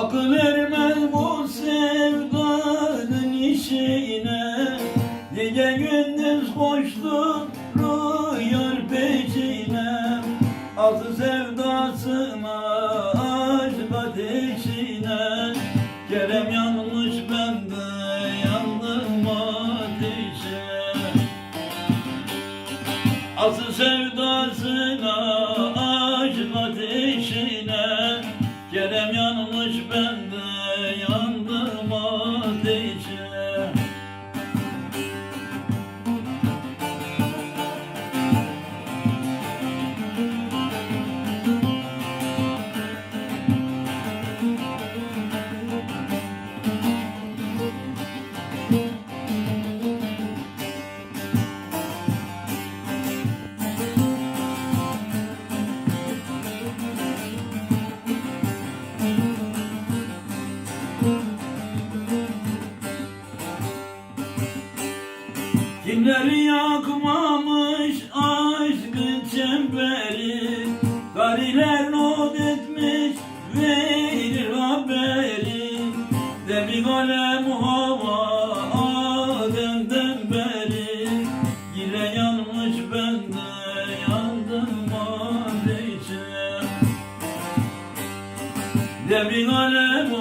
Akıl ermez bu sevdanın işine. Gece gündüz koşturuyor peşine. Atı sevdasına aşk ateşine. Kerem yanmış bende yandım ateşe. Atı sevdasına Kerem yanmış Kimleri yakmamış aşkın çemberi? Gariler not etmiş verir haberi. Demin alem hava Adem'den beri. Yine yanmış bende yandım ateşe. Demin alem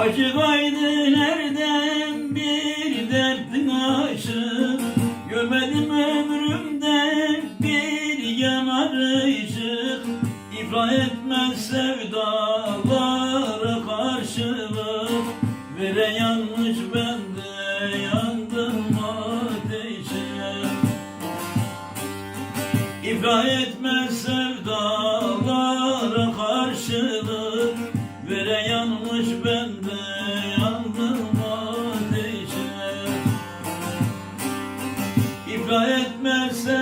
Acı kaydı nereden bir dertin aşık Görmedim ömrümde bir yanar ışık İflah etmez sevdalara karşılık. Vere yanmış bende yandım ateşe. İflah etmez sevdalara karşılık. Vere yanmış bende ateşe İflah etmez sevdalara